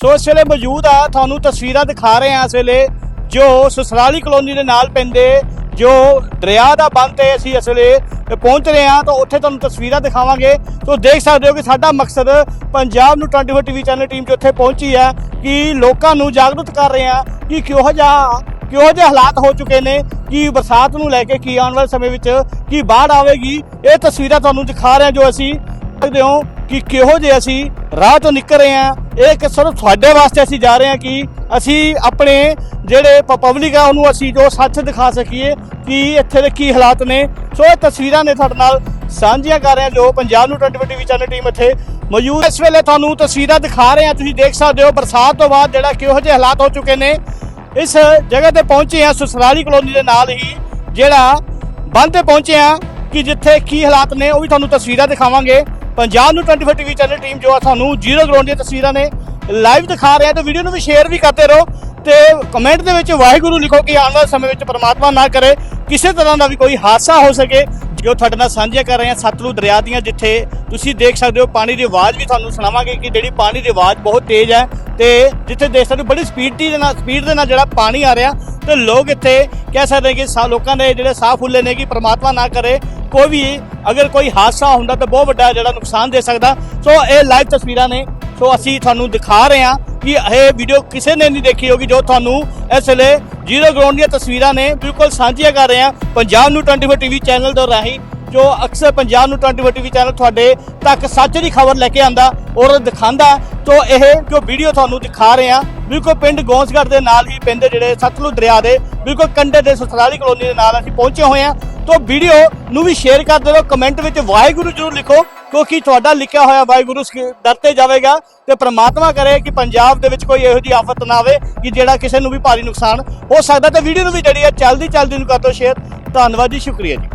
ਸੋ ਇਸ ਵੇਲੇ ਮੌਜੂਦ ਆ, ਤੁਹਾਨੂੰ ਤਸਵੀਰਾਂ ਦਿਖਾ ਰਹੇ ਆ ਇਸ ਵੇਲੇ, ਜੋ ਸਸਰਾਲੀ ਕਲੋਨੀ ਦੇ ਨਾਲ ਪੈਂਦੇ, ਜੋ ਦਰਿਆ ਦਾ ਬੰਦ ਤੇ ਅਸੀਂ ਇਸ ਵੇਲੇ ਪਹੁੰਚ ਰਹੇ ਹਾਂ, ਤਾਂ ਉੱਥੇ ਤੁਹਾਨੂੰ ਤਸਵੀਰਾਂ ਦਿਖਾਵਾਂਗੇ। ਤੋਂ ਦੇਖ ਸਕਦੇ ਹੋ ਕਿ ਸਾਡਾ ਮਕਸਦ ਪੰਜਾਬ ਨੂੰ 24 ਟੀਵੀ ਚੈਨਲ ਟੀਮ ਜੋ ਉੱਥੇ ਪਹੁੰਚੀ ਹੈ, ਕਿ ਲੋਕਾਂ ਨੂੰ ਜਾਗਰੂਕ ਕਰ ਰਹੇ ਹਾਂ, ਕਿ ਕਿਹੋ ਜਿਹਾ, ਕਿਹੋ ਜਿਹੇ ਹਾਲਾਤ ਹੋ ਚੁੱਕੇ ਨੇ, ਕਿ ਬਰਸਾਤ ਨੂੰ ਲੈ ਕੇ ਕੀ ਆਉਣ ਵਾਲੇ ਸਮੇਂ ਵਿੱਚ ਕੀ ਬਾੜ ਆਵੇਗੀ, ਇਹ ਤਸਵੀਰਾਂ ਤੁਹਾਨੂੰ ਦਿਖਾ ਰਹੇ ਹਾਂ ਜੋ ਅਸੀਂ ਸਕਦੇ ਹੋ। ਕਿ ਕਿਹੋ ਜਿਹੇ ਅਸੀਂ ਰਾਹ ਤੋਂ ਨਿਕਲ ਰਹੇ ਹਾਂ, ਇਹ ਕਿ ਸਿਰਫ ਤੁਹਾਡੇ ਵਾਸਤੇ ਅਸੀਂ ਜਾ ਰਹੇ ਹਾਂ ਕਿ ਅਸੀਂ ਆਪਣੇ ਜਿਹੜੇ ਪਬਲਿਕ ਆ, ਉਹਨੂੰ ਅਸੀਂ ਜੋ ਸੱਚ ਦਿਖਾ ਸਕੀਏ ਕਿ ਇੱਥੇ ਦੇ ਕੀ ਹਾਲਾਤ ਨੇ। ਸੋ ਇਹ ਤਸਵੀਰਾਂ ਨੇ ਤੁਹਾਡੇ ਨਾਲ ਸਾਂਝੀਆਂ ਕਰ ਰਹੇ ਹਾਂ, ਜੋ ਪੰਜਾਬ ਨੂੰ 24 ਟੀਵੀ ਚੈਨਲ ਟੀਮ ਇੱਥੇ ਮੌਜੂਦ ਇਸ ਵੇਲੇ ਤੁਹਾਨੂੰ ਤਸਵੀਰਾਂ ਦਿਖਾ ਰਹੇ ਹਾਂ, ਤੁਸੀਂ ਦੇਖ ਸਕਦੇ ਹੋ ਬਰਸਾਤ ਤੋਂ ਬਾਅਦ ਜਿਹੜਾ ਕਿਹੋ ਜਿਹੇ ਹਾਲਾਤ ਹੋ ਚੁੱਕੇ ਨੇ। ਇਸ ਜਗ੍ਹਾ ਤੇ ਪਹੁੰਚੇ ਆ ਸੁਸਰਾਲੀ ਕਲੋਨੀ ਦੇ ਨਾਲ ਹੀ ਜਿਹੜਾ ਬੰਦ ਤੇ ਪਹੁੰਚੇ ਆ ਕਿ ਜਿੱਥੇ ਕੀ ਹਾਲਾਤ ਨੇ, ਉਹ ਵੀ ਤੁਹਾਨੂੰ ਤਸਵੀਰਾਂ ਦਿਖਾਵਾਂਗੇ। ਪੰਜਾਬ ਨੂੰ 24 ਟੀਵੀ ਚੈਨਲ ਟੀਮ ਜੋ ਆ ਤੁਹਾਨੂੰ ਜ਼ੀਰੋ ਗਰਾਊਂਡ ਦੀਆਂ ਤਸਵੀਰਾਂ ਨੇ ਲਾਈਵ ਦਿਖਾ ਰਹੇ ਆ ਤੇ ਵੀਡੀਓ ਨੂੰ ਵੀ ਸ਼ੇਅਰ ਵੀ ਕਰਦੇ ਰਹੋ ਤੇ ਕਮੈਂਟ ਦੇ ਵਿੱਚ ਵਾਹਿਗੁਰੂ ਲਿਖੋ ਕਿ ਆਉਣ ਵਾਲੇ ਸਮੇਂ ਵਿੱਚ ਪਰਮਾਤਮਾ ਨਾ ਕਰੇ, ਕਿਸੇ ਤਰ੍ਹਾਂ ਦਾ ਵੀ ਕੋਈ ਹਾਦਸਾ ਹੋ ਸਕੇ, ਜੋ ਤੁਹਾਡੇ ਨਾਲ ਸਾਂਝੀਆਂ ਕਰ ਰਹੇ ਹਾਂ ਸਤਲੁਜ ਦਰਿਆ ਦੀਆਂ, ਜਿੱਥੇ ਤੁਸੀਂ ਦੇਖ ਸਕਦੇ ਹੋ ਪਾਣੀ ਦੀ ਆਵਾਜ਼ ਵੀ ਤੁਹਾਨੂੰ ਸੁਣਾਵਾਂਗੇ ਕਿ ਜਿਹੜੀ ਪਾਣੀ ਦੀ ਆਵਾਜ਼ ਬਹੁਤ ਤੇਜ਼ ਹੈ ਤੇ ਜਿੱਥੇ ਦੇਖ ਸਕਦੇ ਹੋ ਬੜੀ ਸਪੀਡ ਦੀ ਨਾਲ ਸਪੀਡ ਦੇ ਨਾਲ ਜਿਹੜਾ ਪਾਣੀ ਆ ਰਿਹਾ ਤੇ ਲੋਕ ਇੱਥੇ ਕਹਿ ਸਕਦੇ ਕਿ ਸਾ ਲੋਕਾਂ ਦੇ ਜਿਹੜੇ ਸਾਹ ਫੁੱਲੇ ਨੇ ਕਿ ਪ੍ਰਮਾਤਮਾ ਨਾ ਕਰੇ ਕੋਈ ਵੀ ਅਗਰ ਕੋਈ ਹਾਦਸਾ ਹੁੰਦਾ ਤਾਂ ਬਹੁਤ ਵੱਡਾ ਜਿਹੜਾ ਨੁਕਸਾਨ ਦੇ ਸਕਦਾ। ਸੋ ਇਹ ਲਾਈਵ ਤਸਵੀਰਾਂ ਨੇ। ਸੋ ਅਸੀਂ ਤੁਹਾਨੂੰ ਦਿਖਾ ਰਹੇ ਹਾਂ ਕਿ ਇਹ ਵੀਡੀਓ ਕਿਸੇ ਨੇ ਨਹੀਂ ਦੇਖੀ ਹੋਗੀ ਜੋ ਤੁਹਾਨੂੰ ਇਸ ਵੇਲੇ ਜ਼ੀਰੋ ਗਰਾਊਂਡ ਦੀਆਂ ਤਸਵੀਰਾਂ ਨੇ। ਬਿਲਕੁਲ ਸਾਂਝੀਆਂ ਕਰ ਰਹੇ ਹਾਂ ਪੰਜਾਬ ਨੂੰ 24 ਟੀਵੀ ਚੈਨਲ ਦੇ ਰਾਹੀਂ, ਜੋ ਅਕਸਰ ਪੰਜਾਬ ਨੂੰ 24 ਟੀਵੀ ਚੈਨਲ ਤੁਹਾਡੇ ਤੱਕ ਸੱਚ ਦੀ ਖਬਰ ਲੈ ਕੇ ਆਂਦਾ ਔਰ ਦਿਖਾਉਂਦਾ। ਤੋਂ ਇਹ ਜੋ ਵੀਡੀਓ ਤੁਹਾਨੂੰ ਦਿਖਾ ਰਹੇ ਹਾਂ, ਬਿਲਕੁਲ ਪਿੰਡ ਗੌਂਸਗੜ੍ਹ ਦੇ ਨਾਲ ਹੀ ਪਿੰਡ ਜਿਹੜੇ ਸਤਲੁਜ ਦਰਿਆ ਦੇ, ਬਿਲਕੁਲ ਕੰਢੇ ਦੇ ਸਸਰਾਲੀ ਕਲੋਨੀ ਦੇ ਨਾਲ ਅਸੀਂ ਪਹੁੰਚੇ ਹੋਏ ਹਾਂ। ਤੋਂ ਵੀਡੀਓ ਨੂੰ ਵੀ ਸ਼ੇਅਰ ਕਰ ਦਿਓ ਕਮੈਂਟ ਵਿੱਚ ਵਾਹਿਗੁਰੂ ਜ਼ਰੂਰ ਲਿਖੋ, ਕਿਉਂਕਿ ਤੁਹਾਡਾ ਲਿਖਿਆ ਹੋਇਆ ਵਾਹਿਗੁਰੂ ਸ- ਦਰ ਜਾਵੇਗਾ ਤੇ ਪ੍ਰਮਾਤਮਾ ਕਰੇ ਕਿ ਪੰਜਾਬ ਦੇ ਵਿੱਚ ਕੋਈ ਇਹੋ ਜਿਹੀ ਆਫਤ ਨਾ ਆਵੇ ਕਿ ਜਿਹੜਾ ਕਿਸੇ ਨੂੰ ਵੀ ਭਾਰੀ ਨੁਕਸਾਨ ਹੋ ਸਕਦਾ। ਤੇ ਵੀਡੀਓ ਨੂੰ ਵੀ ਜਿਹੜੀ ਹੈ ਜਲਦੀ ਚਲਦੀ ਨੂੰ ਕਰ ਦਿਓ ਸ਼ੇਅਰ ਧੰਨਵਾਦ ਜੀ, ਸ਼ੁਕਰੀਆ ਜੀ।